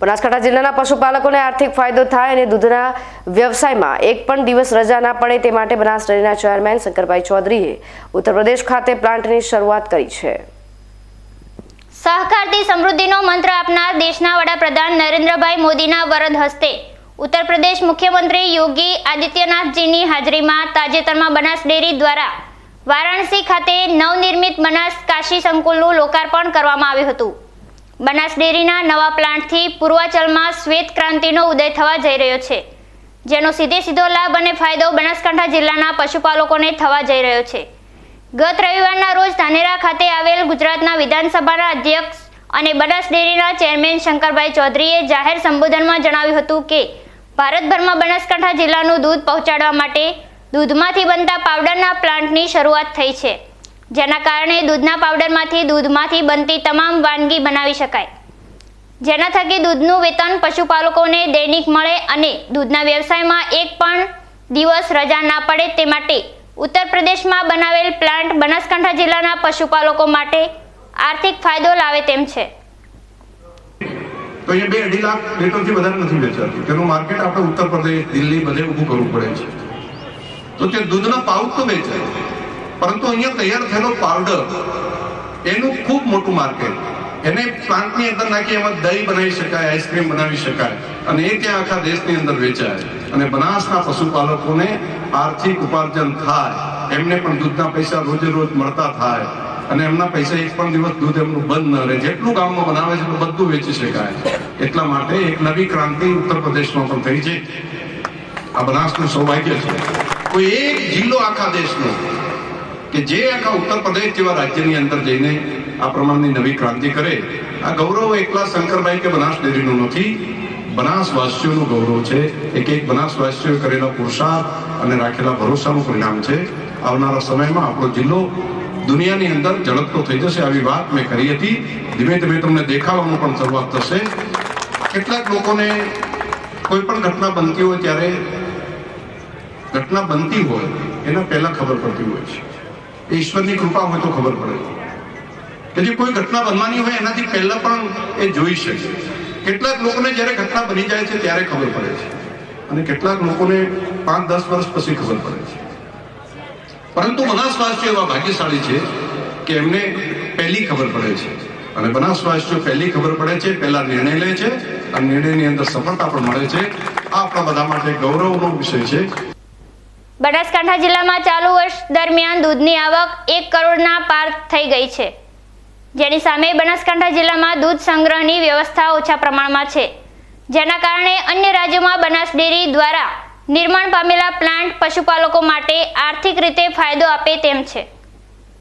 બનાસકાંઠા જિલ્લાના પશુપાલકોને આર્થિક ફાયદો થાય અને દૂધના વ્યવસાયમાં એક પણ દિવસ રજા ના પડે તે માટે બનાસ ડેરીના ચેરમેન શંકરભાઈ ચૌધરીએ ઉત્તર પ્રદેશ ખાતે પ્લાન્ટની શરૂઆત કરી છે. સહકારથી સમૃદ્ધિનો મંત્ર આપનાર દેશના વડાપ્રધાન નરેન્દ્રભાઈ મોદીના વરદ હસ્તે ઉત્તર પ્રદેશ મુખ્યમંત્રી યોગી આદિત્યનાથજીની હાજરીમાં તાજેતરમાં બનાસ ડેરી દ્વારા વારાણસી ખાતે નવનિર્મિત બનાસ કાશી સંકુલનું લોકાર્પણ કરવામાં આવ્યું હતું. બનાસ ડેરીના નવા પ્લાન્ટથી પૂર્વાચલમાં શ્વેત ક્રાંતિનો ઉદય થવા જઈ રહ્યો છે, જેનો સીધે સીધો લાભ અને ફાયદો બનાસકાંઠા જિલ્લાના પશુપાલકોને થવા જઈ રહ્યો છે. ગત રવિવારના રોજ ધાનેરા ખાતે આવેલ ગુજરાતના વિધાનસભાના અધ્યક્ષ અને બનાસ ડેરીના ચેરમેન શંકરભાઈ ચૌધરીએ જાહેર સંબોધનમાં જણાવ્યું હતું કે, ભારતભરમાં બનાસકાંઠા જિલ્લાનું દૂધ પહોંચાડવા માટે દૂધમાંથી બનતા પાવડરના પ્લાન્ટની શરૂઆત થઈ છે. જેના કારણે દૂધના પાવડરમાંથી દૂધમાંથી બનતી તમામ વાનગી બનાવી શકાય. જેના થકી દૂધનું વેતન પશુપાલકોને દૈનિક મળે અને દૂધના વ્યવસાયમાં એક પણ દિવસ રજા ના પડે તે માટે ઉત્તર પ્રદેશમાં બનાવેલ પ્લાન્ટ બનાસકાંઠા જિલ્લાના પશુપાલકો માટે આર્થિક ફાયદો લાવે તેમ છે. તો અહીંયા બે અઢી લાખ લીટરથી વધારે નથી વેચાતું. તેનું માર્કેટ આપણે ઉત્તર પ્રદેશ, દિલ્હી બધે ઊભું કરવું પડે છે. તો તે દૂધના પાઉચ તો વેચાય. પરંતુ અહીંયા તૈયાર થયેલો પાવડર એનું ખૂબ મોટું માર્કેટ એને પ્લાન્ટની અંદર નાખી એમાં દહીં બનાવી શકાય આઈસ્ક્રીમ બનાવી શકાય અને એ ત્યાં આખા દેશની અંદર વેચાય. અને બનાસના પશુપાલકોને આર્થિક ઉપાર્જન થાય. એમને પણ દૂધના પૈસા રોજે રોજ મળતા થાય. અને એમના પૈસા એક પણ દિવસ દૂધ એમનું બંધ ન રહે. જેટલું ગામમાં બનાવે છે એટલું બધું વેચી શકાય. એટલા માટે એક નવી ક્રાંતિ ઉત્તર પ્રદેશમાં પણ થઈ છે. આ બનાસનું સૌભાગ્ય છે. કોઈ એક જિલ્લો આખા દેશનો કે જે આખા ઉત્તર પ્રદેશ જેવા રાજ્યની અંદર જઈને આ પ્રમાણની નવી ક્રાંતિ કરે, આ ગૌરવ એકલા શંકરભાઈ કે બનાસ ડેરીનું નથી. બનાસવાસીઓનું ગૌરવ છે. એક એક બનાસવાસીઓએ કરેલા પુરુષાર્થ અને રાખેલા ભરોસાનું પરિણામ છે. આવનારા સમયમાં આપણો જિલ્લો દુનિયાની અંદર ઝડપતો થઈ જશે આવી વાત મેં કરી હતી. ધીમે ધીમે તમને દેખાવાનું પણ શરૂઆત થશે. કેટલાક લોકોને કોઈ પણ ઘટના બનતી હોય ત્યારે, ઘટના બનતી હોય, એના પહેલા ખબર પડતી હોય છે. ઈશ્વરની કૃપા હોય તો ખબર પડે. કે જે કોઈ ઘટના બનવાની હોય એનાથી પહેલા પણ એ જોઈ શકે. કેટલાક લોકોને જ્યારે ઘટના બની જાય છે ત્યારે ખબર પડે છે. અને કેટલાક લોકોને પાંચ, દસ વર્ષ પછી ખબર પડે છે. પરંતુ બનાસવાસીઓ એવા ભાગ્યશાળી છે કે એમને પહેલી ખબર પડે છે. અને બનાસવાસીઓ પહેલી ખબર પડે છે, પહેલા નિર્ણય લે છે અને નિર્ણયની અંદર સફળતા પણ મળે છે. આ આપણા બધા માટે ગૌરવનો વિષય છે. બનાસકાંઠા જિલ્લામાં ચાલુ વર્ષ દરમિયાન દૂધની આવક એક કરોડના પાર થઈ ગઈ છે. જેની સામે બનાસકાંઠા જિલ્લામાં દૂધ સંગ્રહની વ્યવસ્થા ઓછા પ્રમાણમાં છે. જેના કારણે અન્ય રાજ્યોમાં બનાસ ડેરી દ્વારા નિર્માણ પામેલા પ્લાન્ટ પશુપાલકો માટે આર્થિક રીતે ફાયદો આપે તેમ છે.